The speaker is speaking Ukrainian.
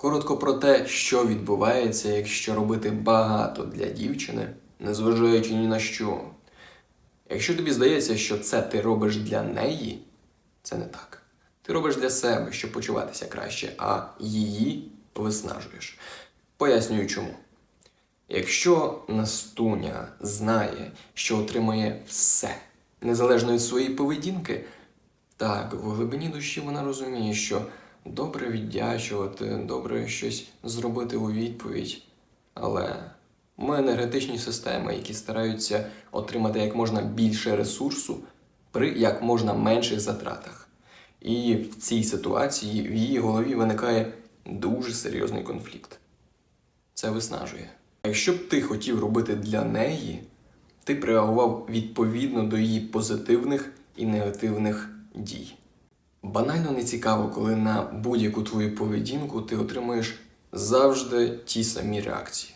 Коротко про те, що відбувається, якщо робити багато для дівчини, незважаючи ні на що. Якщо тобі здається, що це ти робиш для неї, це не так. Ти робиш для себе, щоб почуватися краще, а її виснажуєш. Пояснюю чому. Якщо Настуня знає, що отримає все, незалежно від своєї поведінки, так, в глибині душі вона розуміє, що добре віддячувати, добре щось зробити у відповідь. Але ми енергетичні системи, які стараються отримати як можна більше ресурсу при як можна менших затратах. І в цій ситуації в її голові виникає дуже серйозний конфлікт. Це виснажує. Якщо б ти хотів робити для неї, ти б реагував відповідно до її позитивних і негативних дій. Банально не цікаво, коли на будь-яку твою поведінку ти отримуєш завжди ті самі реакції.